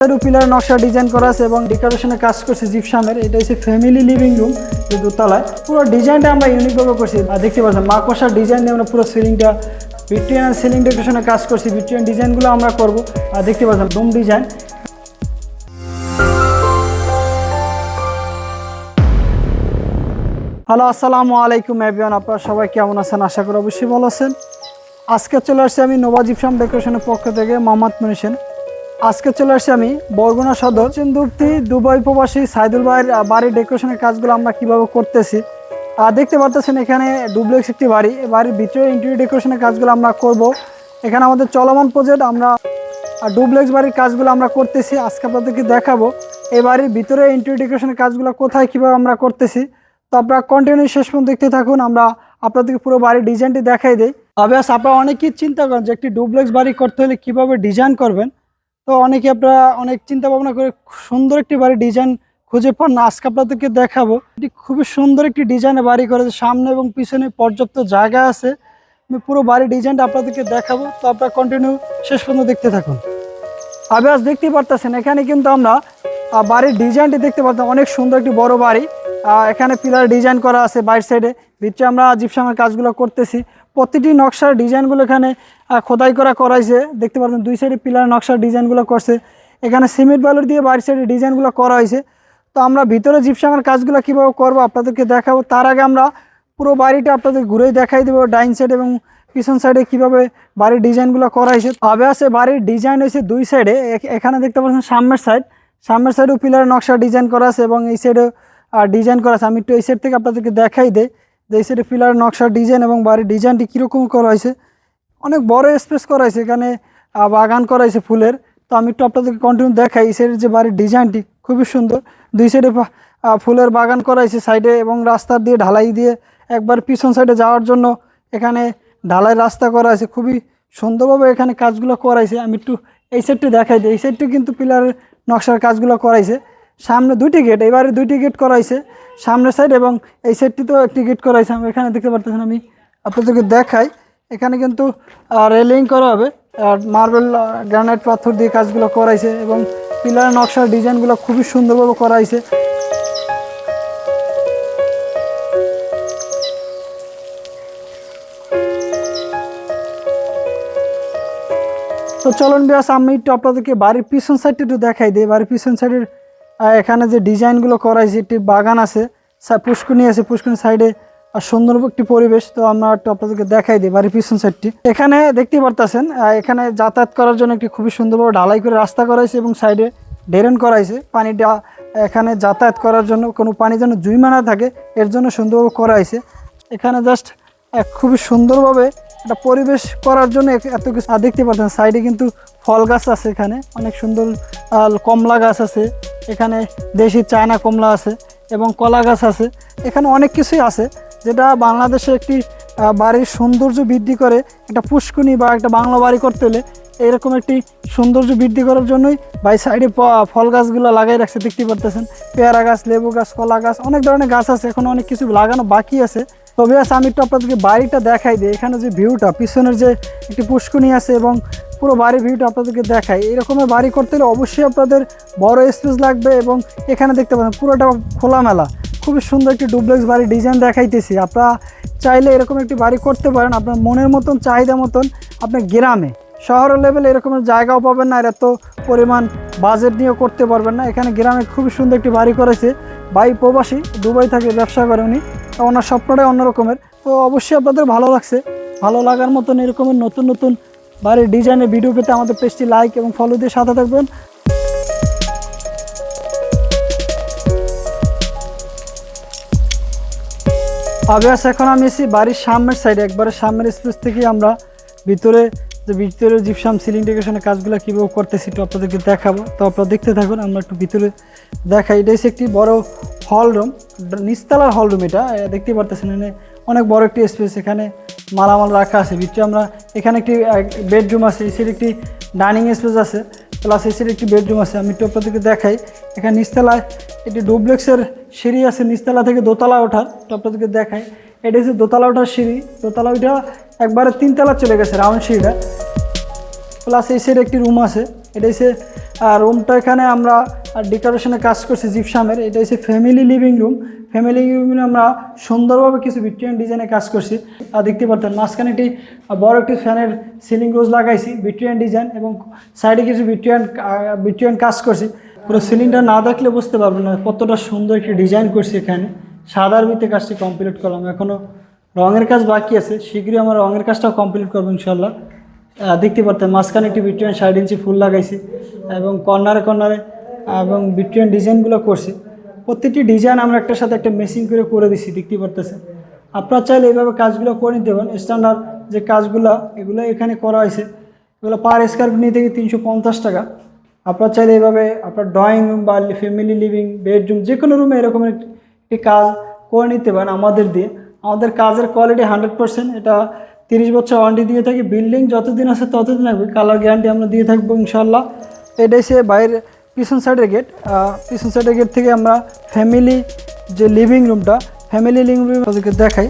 Pillar নকশা design করা আছে এবং ডেকোরেশনে কাজ করছে জিপসামের এটা হচ্ছে ফ্যামিলি লিভিং রুম যে দোতলায়। পুরো ডিজাইনটা আমরা ইউনিকভাবে করছি। আর দেখতে পাচ্ছেন, মাকড়সার ডিজাইন দিয়ে আমরা পুরো সিলিংটা ভিক্টোরিয়ান সিলিং ডেকোরেশনে কাজ করছি। ভিক্টোরিয়ান ডিজাইনগুলো আমরা করব। আর দেখতে পাচ্ছেন ডোম ডিজাইন হ্যালো আসসালামু আলাইকুম এভরিওয়ান আপনারা সবাই কেমন আছেন? আশা করি অবশ্যই ভালো আছেন। আজকে চলে আসছি আমি নোভা জিপসাম ডেকোরেশনের পক্ষ থেকে মোহাম্মদ মনিসেন আজকে চলে আসছি আমি বরগুনা সদর। চিন্দুর্তি দুবাই প্রবাসী সাইদুল ভাইয়ের বাড়ির ডেকোরেশনের কাজগুলো আমরা কীভাবে করতেছি। আর দেখতে পাচ্ছেন এখানে ডুপ্লেক্স একটি বাড়ি। বাড়ির ভিতরে ইন্টেরিয়র ডেকোরেশনের কাজগুলো আমরা করব। এখানে আমাদের চলমান প্রজেক্ট আমরা ডুপ্লেক্স বাড়ির কাজগুলো আমরা করতেছি। আজকে আপনাদেরকে দেখাবো এই বাড়ির ভিতরে ইন্টেরিয়র ডেকোরেশনের কাজগুলো কোথায় কীভাবে আমরা করতেছি। তো আপনারা কন্টিনিউ শেষ পর্যন্ত দেখতে থাকুন, আমরা আপনাদেরকে পুরো বাড়ির ডিজাইনটি দেখাই দিই। অবশ্য আপনারা অনেকেই চিন্তা করেন যে একটি ডুপ্লেক্স বাড়ি করতে হলে কীভাবে ডিজাইন করবেন। তো অনেকে আপনারা অনেক চিন্তা ভাবনা করে সুন্দর একটি বাড়ির ডিজাইন খুঁজে পান। না আজকে আপনাদেরকে দেখাবো। এটি খুবই সুন্দর একটি ডিজাইনের বাড়ি করেছে। সামনে এবং পিছনে পর্যাপ্ত জায়গা আছে। আমি পুরো বাড়ির ডিজাইনটা আপনাদেরকে দেখাবো। তো আপনারা কন্টিনিউ শেষ পর্যন্ত দেখতে থাকুন। আজ দেখতেই পারতেছেন, এখানে কিন্তু আমরা বাড়ির ডিজাইনটি দেখতে পারতাম। অনেক সুন্দর একটি বড় বাড়ি। এখানে পিলার ডিজাইন করা আছে বাইর সাইডে ভিতরে আমরা জিপসামের কাজগুলো করতেছি। প্রতিটি নকশার ডিজাইনগুলো এখানে খোদাই করা করাইছে। দেখতে পারবেন, দুই সাইডে পিলার নকশার ডিজাইনগুলো করছে। এখানে সিমেন্ট বালুর দিয়ে বাইর সাইডে ডিজাইনগুলো করা হয়েছে। তো আমরা ভিতরে জিপসামের কাজগুলো কীভাবে করব আপনাদেরকে দেখাবো। তার আগে আমরা পুরো বাড়িটা আপনাদের ঘুরেই দেখাই দেবো, ডাইন সাইড এবং পিছন সাইডে কীভাবে বাড়ির ডিজাইনগুলো করা হয়েছে। তবে আছে, বাড়ির ডিজাইন হয়েছে দুই সাইডে। এখানে দেখতে পাচ্ছেন সামনের সাইড। সামনের সাইডেও পিলার নকশা ডিজাইন করা আছে এবং এই সাইডেও ডিজাইন করা আছে। আমি একটু এই সাইড থেকে আপনাদেরকে দেখাই দেই। এই সাইডে পিলার নকশা ডিজাইন এবং বাড়ির ডিজাইনটি কীরকম করা হয়েছে, অনেক বড় স্পেস করা হয়েছে, এখানে বাগান করা হয়েছে ফুলের। তো আমি একটু আপনাদেরকে কন্টিনিউ দেখাই, এই সাইডের যে বাড়ির ডিজাইনটি খুবই সুন্দর। দুই সাইডে ফুলের বাগান করা হয়েছে সাইডে এবং রাস্তা দিয়ে ঢালাই দিয়ে একবার পিছন সাইডে যাওয়ার জন্য এখানে ঢালাই রাস্তা করা আছে খুবই সুন্দরভাবে এখানে কাজগুলো করাইছে আমি একটু এই সাইডটি দেখাই দিই। এই সাইডটি কিন্তু পিলারের নকশার কাজগুলো করাইছে সামনে দুইটি গেট এবারে দুইটি গেট করাইছে, সামনের সাইড এবং এই সাইডটিতেও একটি গেট করাইছে। আমি এখানে দেখতে পারতেছেন আমি আপনাদেরকে দেখাই। এখানে কিন্তু রেলিং করা হবে, আর মার্বেল গ্রানাইট পাথর দিয়ে কাজগুলো করাইছে এবং পিলারের নকশার ডিজাইনগুলো খুবই সুন্দরভাবে করাইছে। তো চলুন বিয়াস, আমি একটু আপনাদেরকে বাড়ির পিছন সাইডটা একটু দেখাই দিই। বাড়ির পিছন সাইডের এখানে যে ডিজাইনগুলো করাইছে একটি বাগান আছে পুষ্কুনি আছে পুষ্কুনি সাইডে, আর সুন্দর একটি পরিবেশ। তো আমরা একটু আপনাদেরকে দেখাই দিই বাড়ির পিছন সাইডটি। এখানে দেখতে পারতেছেন এখানে যাতায়াত করার জন্য একটি খুবই সুন্দরভাবে ঢালাই করে রাস্তা করাইছে এবং সাইডে ড্রেন করাইছে পানিটা, এখানে যাতায়াত করার জন্য কোনো পানি যেন জুইমা না থাকে, এর জন্য সুন্দরভাবে করাইছে এখানে জাস্ট খুবই সুন্দরভাবে একটা পরিবেশ করার জন্য এত কিছু দেখতে পাচ্ছেন, সাইডে কিন্তু ফল গাছ আছে এখানে। অনেক সুন্দর কমলা গাছ আছে। এখানে দেশি চায়না কমলা আছে এবং কলা গাছ আছে। এখানে অনেক কিছুই আছে, যেটা বাংলাদেশে একটি বাড়ির সৌন্দর্য বৃদ্ধি করে। একটা পুষ্কুনি বা একটা বাংলা বাড়ি করতে হলে এরকম একটি সৌন্দর্য বৃদ্ধি করার জন্যই বাই সাইডে ফল গাছগুলো লাগাই রাখছে। দেখতে পারতেছেন, পেয়ারা গাছ, লেবু গাছ, কলা গাছ, অনেক ধরনের গাছ আছে। এখন অনেক কিছু লাগানো বাকি আছে। তবে আছে আমি একটু আপনাদেরকে বাড়িটা দেখাই দিই। এখানে যে ভিউটা পিছনের যে একটি পুষ্কুনি আছে এবং পুরো বাড়ির ভিউটা আপনাদেরকে দেখাই। এরকমের বাড়ি করতে হলে অবশ্যই আপনাদের বড় স্পেস লাগবে এবং এখানে দেখতে পাবেন পুরোটা খোলামেলা। খুবই সুন্দর একটি ডুপ্লেক্স বাড়ির ডিজাইন দেখাইতেছি। আপনারা চাইলে এরকম একটি বাড়ি করতে পারেন। আপনার মনের মতন, চাহিদা মতন আপনার গ্রামে। শহর লেভেলে এরকমের জায়গাও পাবেন না। আর এত পরিমাণ বাজেট নিয়েও করতে পারবেন না। এখানে গ্রামে খুবই সুন্দর একটি বাড়ি করেছে। বাই প্রবাসী, দুবাই থেকে ব্যবসা করে উনি। তো ওনার স্বপ্নটাই অন্যরকমের। তো অবশ্যই আপনাদের ভালো লাগছে। ভালো লাগার মতন এরকমের নতুন নতুন বাড়ির ডিজাইনের ভিডিও পেতে আমাদের পেজটি লাইক এবং ফলো দিয়ে সাথে থাকবেন। আবিয়াস, এখন আমি এসেছি বাড়ির সামনের সাইডে একবারে সামনের স্পেস থেকে আমরা ভিতরে যে ভিতরে জিপসাম সিলিং ডেকোরেশনের কাজগুলো কীভাবে করতেছি একটু আপনাদেরকে দেখাবো। তো আপনারা দেখতে থাকুন, আমরা একটু ভিতরে দেখাই। এটা হচ্ছে একটি বড় হল রুম নিচতলার হল রুম এটা। দেখতেই পারতেছেন এখানে অনেক বড় একটি স্পেস এখানে মালামাল রাখা আছে। ভিতরে আমরা এখানে একটি বেডরুম আছে সাইডে একটি ডাইনিং স্পেস আছে প্লাস সাইডে একটি বেডরুম আছে। আমি একটু আপনাদেরকে দেখাই। এখানে নিচতলায় একটি ডুপ্লেক্সের সিঁড়ি আছে, নিচতলা থেকে দোতলা ওঠার। তো আপনাদেরকে দেখাই। এটা হচ্ছে দোতলা ওঠার সিঁড়ি। দোতলা ওইটা একবারে তিনতলা চলে গেছে রাউন্ড সিঁড়িটা। প্লাস এই সাইডে একটি রুম আছে। এটা হচ্ছে রুমটা এখানে আমরা ডেকোরেশনের কাজ করছি জিপসামের। এটা হচ্ছে ফ্যামিলি লিভিং রুম ফ্যামিলি রুমে আমরা সুন্দরভাবে কিছু ভিক্টোরিয়ান ডিজাইনে কাজ করছি। আর দেখতে পারতেন, মাঝখানে একটি বড় একটি ফ্যানের সিলিং রোজ লাগাইছি ভিক্টোরিয়ান ডিজাইন এবং সাইডে কিছু ভিক্টোরিয়ান ভিক্টোরিয়ান কাজ করছি। পুরো সিলিংটা না দেখলে বুঝতে পারবেন না কতটা সুন্দর একটি ডিজাইন করছি এখানে। সাদার ভিতরে কাজটি কমপ্লিট করলাম। এখনও রঙের কাজ বাকি আছে। শীঘ্রই আমার রঙের কাজটাও কমপ্লিট করব ইনশাল্লাহ দেখতে পারতেন মাঝখানে একটি ভিক্টোরিয়ান সাইড ইঞ্চি ফুল লাগাইছি এবং কর্নারে কর্নারে এবং ভিক্টোরিয়ান ডিজাইনগুলো করছি। প্রত্যেকটি ডিজাইন আমরা একটার সাথে একটা মেশিং করে করে দিছি, দেখতে পারতেছেন। আপনারা চাইলে এইভাবে কাজগুলো করে নিতে পারেন। স্ট্যান্ডার্ড যে কাজগুলো, এগুলো এখানে করা হয়েছে। এগুলো পার স্কোয়ার ফিট নিয়ে থেকে তিনশো পঞ্চাশ টাকা। আপনারা চাইলে এইভাবে আপনার ড্রয়িং রুম বা ফ্যামিলি লিভিং বেডরুম যে কোনো রুমে এরকম একটি কাজ করে নিতে পারেন আমাদের দিয়ে। আমাদের কাজের কোয়ালিটি হান্ড্রেড পার্সেন্ট এটা তিরিশ বছর ওয়ারেন্টি দিয়ে থাকি। বিল্ডিং যতদিন আছে ততদিন লাগবে। কালার গ্যারান্টি আমরা দিয়ে থাকব ইনশাল্লাহ এটাই সে বাইরের পিছন সাইডের গেট পিছন সাইডের গেট থেকে আমরা ফ্যামিলি যে লিভিং রুমটা ফ্যামিলি লিভিং রুম ওদেরকে দেখাই।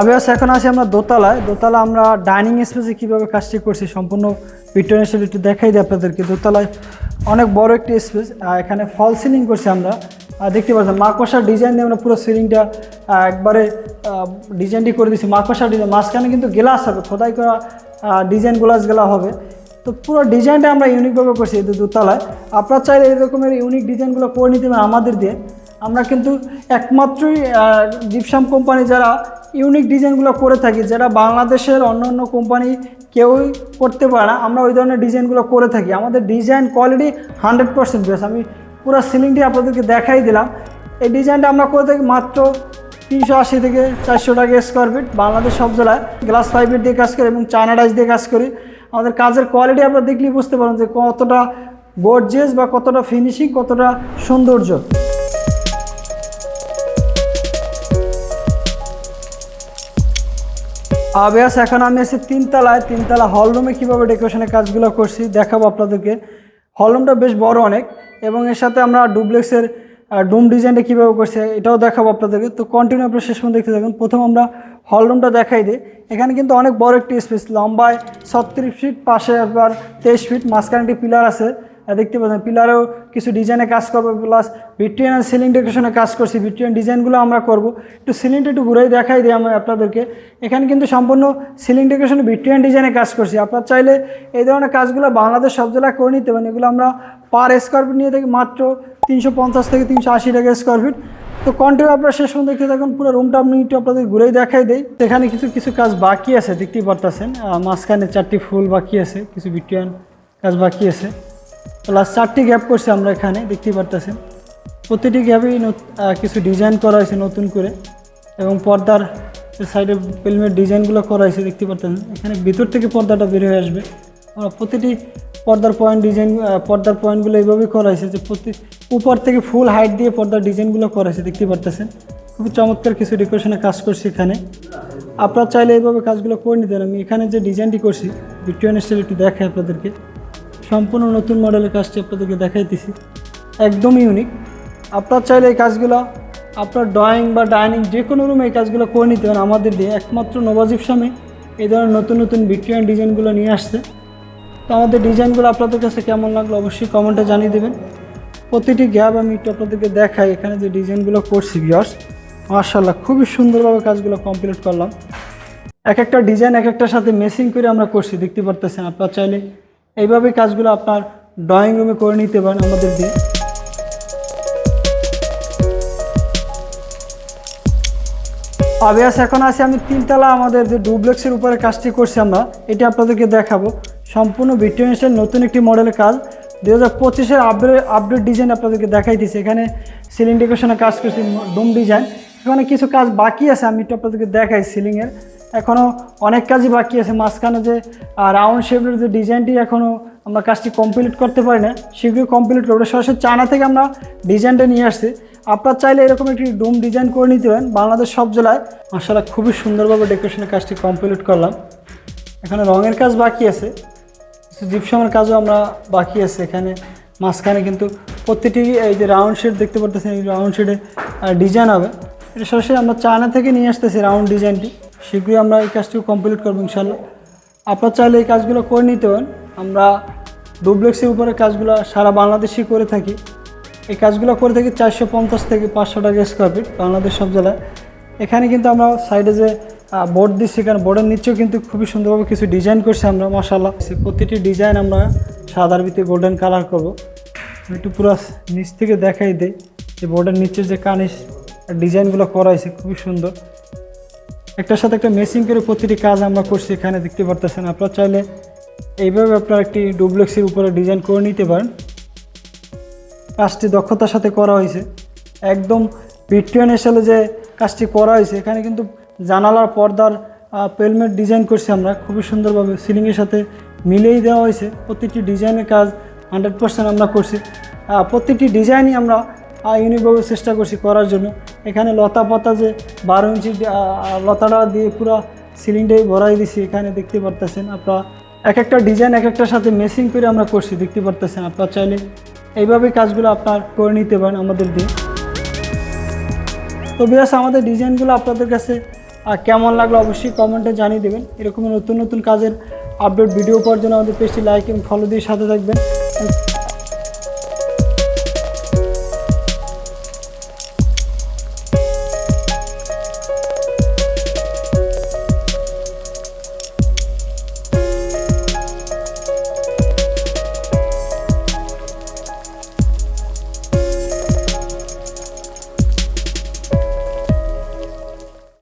আবিয়াস এখন আছি আমরা দোতলায়। দোতলা আমরা ডাইনিং স্পেসে কীভাবে কাজটি করছি সম্পূর্ণ স্টাইল একটু দেখাই দিই আপনাদেরকে। দোতলায় অনেক বড় একটি স্পেস এখানে ফল সিলিং করছি আমরা। দেখতে পাচ্ছেন, মাকড়সার ডিজাইন দিয়ে আমরা পুরো সিলিংটা একবারে ডিজাইনটি করে দিচ্ছি মাকড়সার ডিজাইন মাঝখানে কিন্তু গ্লাস হবে, খোদাই করা ডিজাইন গ্লাস গেলা হবে। তো পুরো ডিজাইনটা আমরা ইউনিকভাবে করছি এই দোতলায়। আপনারা চাইলে এই রকমের ইউনিক ডিজাইনগুলো করে নিতে আমাদের দিয়ে। আমরা কিন্তু একমাত্রই জিপসাম কোম্পানি যারা ইউনিক ডিজাইনগুলো করে থাকি, যেটা বাংলাদেশের অন্য অন্য কোম্পানি কেউই করতে পারে না, আমরা ওই ধরনের ডিজাইনগুলো করে থাকি। আমাদের ডিজাইন কোয়ালিটি হান্ড্রেড পার্সেন্ট বেশ আমি পুরো সিলিংটি আপনাদেরকে দেখাই দিলাম। এই ডিজাইনটা আমরা করে থাকি মাত্র তিনশো আশি থেকে চারশো টাকা স্কোয়ার ফিট বাংলাদেশ সব জেলায়। গ্লাস ফাইবার দিয়ে কাজ করি এবং চায়না ডাইস দিয়ে কাজ করি। আমাদের কাজের কোয়ালিটি আপনারা দেখলেই বুঝতে পারেন যে কতটা গর্জিয়াস বা কতটা ফিনিশিং কতটা সৌন্দর্য। আবেয়াস এখন আমি আছি তিনতলায়। তিনতলা হল রুমে কীভাবে ডেকোরেশনের কাজগুলো করছি দেখাবো আপনাদেরকে। হল রুমটা বেশ বড় অনেক, এবং এর সাথে আমরা ডুপ্লেক্সের ডুম ডিজাইনটা কীভাবে করছে এটাও দেখাবো আপনাদেরকে। তো কন্টিনিউ আপনার শেষ পর্যন্ত দেখতে থাকুন। প্রথম আমরা হল রুমটা দেখাই দিই। এখানে কিন্তু অনেক বড় একটি স্পেস লম্বায় ছত্রিশ ফিট পাশে একবার তেইশ ফিট মাঝখানে একটি পিলার আছে। দেখতে পাচ্ছেন, পিলারেও কিছু ডিজাইনে কাজ করব প্লাস ভিক্টোরিয়ান সিলিং ডেকোরেশনে কাজ করছি। ভিট্রিয়ান ডিজাইনগুলো আমরা করব। একটু সিলিংটা একটু ঘুরেই দেখাই দিই আমি আপনাদেরকে। এখানে কিন্তু সম্পূর্ণ সিলিং ডেকোরেশনে ভিট্রিয়ান ডিজাইনে কাজ করছি। আপনার চাইলে এই ধরনের কাজগুলো বাংলাদেশ সব জেলায় করে নিতে পারেন। এগুলো আমরা পার স্কোয়ার ফিট নিয়ে থাকি মাত্র তিনশো পঞ্চাশ থেকে তিনশো আশি টাকা স্কোয়ার ফিট তো কন্টিনিউ আপনারা শেষ পর্যন্ত দেখতে থাকুন। পুরো রুমটা আপনি একটু আপনাদের ঘুরেই দেখাই দেই। এখানে কিছু কিছু কাজ বাকি আছে, দেখতেই পারতেছেন। মাঝখানে চারটি ফুল বাকি আছে, কিছু ভিক্টোরিয়ান কাজ বাকি আছে। প্লাস চারটি গ্যাপ করছি আমরা এখানে, দেখতেই পারতেছেন। প্রতিটি গ্যাপেই কিছু ডিজাইন করা হয়েছে নতুন করে এবং পর্দার সাইডে ফিল্মের ডিজাইনগুলো করা হয়েছে, দেখতে পারতেছেন। এখানে ভিতর থেকে পর্দাটা বের হয়ে আসবে। আমরা প্রতিটি পর্দার পয়েন্ট ডিজাইন পর্দার পয়েন্টগুলো এইভাবেই করা হয়েছে যে প্রতি উপর থেকে ফুল হাইট দিয়ে পর্দার ডিজাইনগুলো করা হয়েছে, দেখতে পারতেছেন। খুবই চমৎকার কিছু ডেকোরেশনে কাজ করছি এখানে। আপনারা চাইলে এইভাবে কাজগুলো করে নিতে পারেন। আমি এখানে যে ডিজাইনটি করছি ভিক্টোরিয়ান স্টাইল একটু দেখাই আপনাদেরকে। সম্পূর্ণ নতুন মডেলের কাজটি আপনাদেরকে দেখাইতেছি। একদম ইউনিক আপনার চাইলে এই কাজগুলো, আপনার ড্রয়িং বা ডাইনিং যে কোনো রুমে এই কাজগুলো করে নিতে পারেন। আমাদের দিয়ে একমাত্র নবাজিব সামে এই ধরনের নতুন নতুন ভিক্টোরিয়ান ডিজাইনগুলো নিয়ে আসছে। তো আমাদের ডিজাইনগুলো আপনাদের কাছে কেমন লাগল অবশ্যই কমেন্টে জানিয়ে দেবেন। প্রতিটি গ্যাপ আমি একটু আপনাদেরকে দেখাই এখানে যে ডিজাইনগুলো করছি বিয়ার্স মার্শাল্লাহ খুবই সুন্দরভাবে কাজগুলো কমপ্লিট করলাম। এক একটা ডিজাইন এক একটার সাথে মেসিং করে আমরা করছি, দেখতে পারতেছেন। আপনার চাইলে এইভাবে কাজগুলো আপনার ড্রয়িং রুমে করে নিতে পারেন আমাদের দিয়ে। আবিয়াস, এখন আছে আমি তিনতলা আমাদের যে ডুপ্লেক্সের উপরে কাজটি করছি আমরা, এটা আপনাদেরকে দেখাবো। সম্পূর্ণ ভিক্টোরিয়ান নতুন একটি মডেলের কাজ। দু হাজার পঁচিশের আপডেট আপডেট ডিজাইন আপনাদেরকে দেখাই দিচ্ছি এখানে সিলিং ডেকোরেশনে কাজ করছি ডোম ডিজাইন এখানে কিছু কাজ বাকি আছে, আমি একটু আপনাদেরকে দেখাই সিলিংয়ের এখনও অনেক কাজই বাকি আছে মাঝখানে যে রাউন্ড শেপের যে ডিজাইনটি এখনও আমরা কাজটি কমপ্লিট করতে পারি না শীঘ্রই কমপ্লিট করব। সরাসরি চায়না থেকে আমরা ডিজাইনটা নিয়ে আসছি। আপনার চাইলে এরকম একটি ডোম ডিজাইন করে নিতে পারেন। বাংলাদেশ সব জেলায় মাসাল্লাহ খুবই সুন্দরভাবে ডেকোরেশনের কাজটি কমপ্লিট করলাম। এখানে রঙের কাজ বাকি আছে। জিপসামের কাজও আমরা বাকি আছে এখানে। মাঝখানে কিন্তু প্রতিটি এই যে রাউন্ড শেড দেখতে পারতেছেন, এই রাউন্ড শেডে ডিজাইন হবে। এটা সরাসরি আমরা চায়না থেকে নিয়ে আসতেছি রাউন্ড ডিজাইনটি শীঘ্রই আমরা এই কাজটি কমপ্লিট করব ইনশাল্লাহ। আপনার চাইলে এই কাজগুলো করে নিতে পারেন। আমরা ডুপ্লেক্সের উপরে কাজগুলো সারা বাংলাদেশই করে থাকি। এই কাজগুলো করে থাকি চারশো পঞ্চাশ থেকে পাঁচশো টাকা স্কোয়ার ফিট বাংলাদেশ সব জেলায়। এখানে কিন্তু আমরা সাইডে যে বোর্ড দিচ্ছি এখানে বোর্ডের নিচেও কিন্তু খুবই সুন্দরভাবে কিছু ডিজাইন করছি আমরা মাসাল্লাহ প্রতিটি ডিজাইন আমরা সাদার ভিতরে গোল্ডেন কালার করব। একটু পুরো নিচ থেকে দেখাই দিই। যে বোর্ডের নিচের যে কানিস ডিজাইনগুলো করা হয়েছে, খুবই সুন্দর। একটার সাথে একটা মেসিং করে প্রতিটি কাজ আমরা করছি এখানে, দেখতে পারতেছেন আপনারা। চাইলে এইভাবে আপনারা একটি ডুপ্লেক্সের উপরে ডিজাইন করে নিতে পারেন। কাজটি দক্ষতার সাথে করা হয়েছে। একদম ভিক্টোরিয়ান এসেলে যে কাজটি করা হয়েছে, এখানে কিন্তু জানালার পর্দার পেলমেট ডিজাইন করছি আমরা। খুবই সুন্দরভাবে সিলিংয়ের সাথে মিলেই দেওয়া হয়েছে। প্রতিটি ডিজাইনের কাজ হান্ড্রেড পার্সেন্ট আমরা করছি। প্রতিটি ডিজাইনই আমরা ইউনিকভাবে চেষ্টা করছি করার জন্য। এখানে লতা পাতা যে বারো ইঞ্চি লতাটা দিয়ে পুরো সিলিংটাই ভরাই দিছি, এখানে দেখতে পারতেছেন আপনারা। এক একটা ডিজাইন এক একটার সাথে মেসিং করে আমরা করছি, দেখতে পারতেছেন আপনারা চাইলে। এইভাবে কাজগুলো আপনার করে নিতে পারেন আমাদের দিয়ে। তো বিরাস আমাদের ডিজাইনগুলো আপনাদের কাছে কেমন লাগল অবশ্যই কমেন্টে জানিয়ে দেবেন। এরকম নতুন নতুন কাজের আপডেট ভিডিও পাওয়ার জন্য আমাদের পেজটি লাইক এবং ফলো দিয়ে সাথে থাকবেন।